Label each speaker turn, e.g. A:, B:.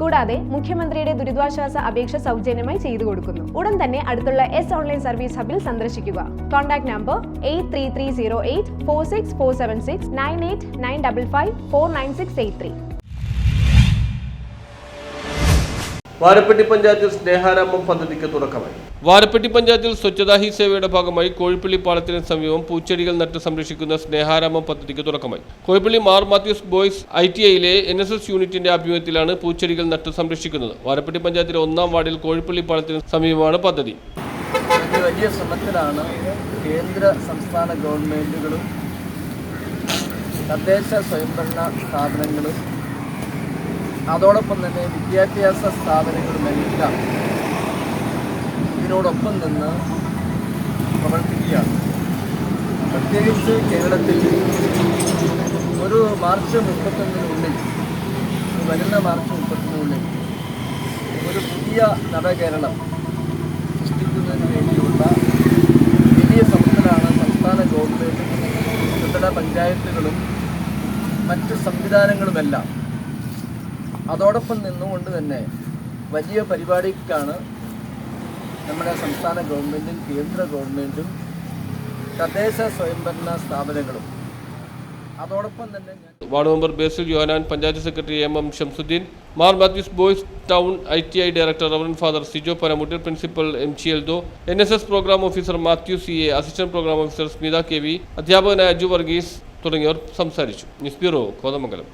A: കൂടാതെ മുഖ്യമന്ത്രിയുടെ ദുരിതാശ്വാസ അപേക്ഷ സൗജന്യമായി ചെയ്തു കൊടുക്കുന്നു. ഉടൻ തന്നെ അടുത്തുള്ള എസ് ഓൺലൈൻ സർവീസ് ഹബിൽ സന്ദർശിക്കുക. Contact number eight three three zero eight four six four seven six nine eight nine double five four nine six eight three
B: Varappetty പഞ്ചായത്തിൽ സ്നേഹാരാമം പദ്ധതിക്ക് തുടക്കമായി. വാരപ്പെട്ടി പഞ്ചായത്തിൽ സ്വച്ഛതാ ഹി സേവയുടെ ഭാഗമായി കോഴിപ്പള്ളി പാളത്തിന് സമീപം പൂച്ചെടികൾ നട്ട് സംരക്ഷിക്കുന്ന സ്നേഹാരാമം പദ്ധതിക്ക് തുടക്കമായി. Kozhippilly Mar Mathews boys I T ഐയിലെ N S S യൂണിറ്റിന്റെ ആഭിമുഖ്യത്തിലാണ് പൂച്ചെടികൾ നട്ട് സംരക്ഷിക്കുന്നത്. വാരപ്പെട്ടി പഞ്ചായത്തിലെ ഒന്നാം വാർഡിൽ കോഴിപ്പള്ളി പാളത്തിന് സമീപമാണ് പദ്ധതി.
C: വലിയ ശ്രമത്തിലാണ് കേന്ദ്ര സംസ്ഥാന ഗവൺമെന്റുകളും തദ്ദേശ സ്വയംഭരണ സ്ഥാപനങ്ങളും അതോടൊപ്പം തന്നെ വിദ്യാഭ്യാസ സ്ഥാപനങ്ങളുമെല്ലാം ഇതിനോടൊപ്പം നിന്ന് പ്രവർത്തിക്കുകയാണ്. പ്രത്യേകിച്ച് കേരളത്തിൽ ഒരു മാർച്ച് മുപ്പത്തൊന്നിനുള്ളിൽ വരുന്ന മാർച്ച് മുപ്പത്തൊന്നിനുള്ളിൽ ഒരു പുതിയ നവകേരളം സൃഷ്ടിക്കുന്നതിന് വേണ്ടിയുള്ള വലിയ ശ്രമത്തിലാണ് സംസ്ഥാന ഗവൺമെന്റും ത്രിതല പഞ്ചായത്തുകളും മറ്റ് സംവിധാനങ്ങളുമെല്ലാം. അതോടൊപ്പം നിന്നുകൊണ്ട് തന്നെ വലിയ പരിപാടിക്കാണ് നമ്മുടെ സംസ്ഥാന ഗവൺമെന്റും കേന്ദ്ര ഗവൺമെന്റും തദ്ദേശ സ്വയംഭരണ സ്ഥാപനങ്ങളും. അതോടൊപ്പം തന്നെ
B: ward member Basil Yonan panchayat secretary M M Shamsuddin Mar Mathews boys town I T I director rev father Sijo Panamuttil principal M ചി Eldho N S S programme officer Mathew C A assistant programme officer Smitha K V അധ്യാപകനായ അജു വർഗീസ് തുടങ്ങിയവർ സംസാരിച്ചു. News bureau Kothamangalam.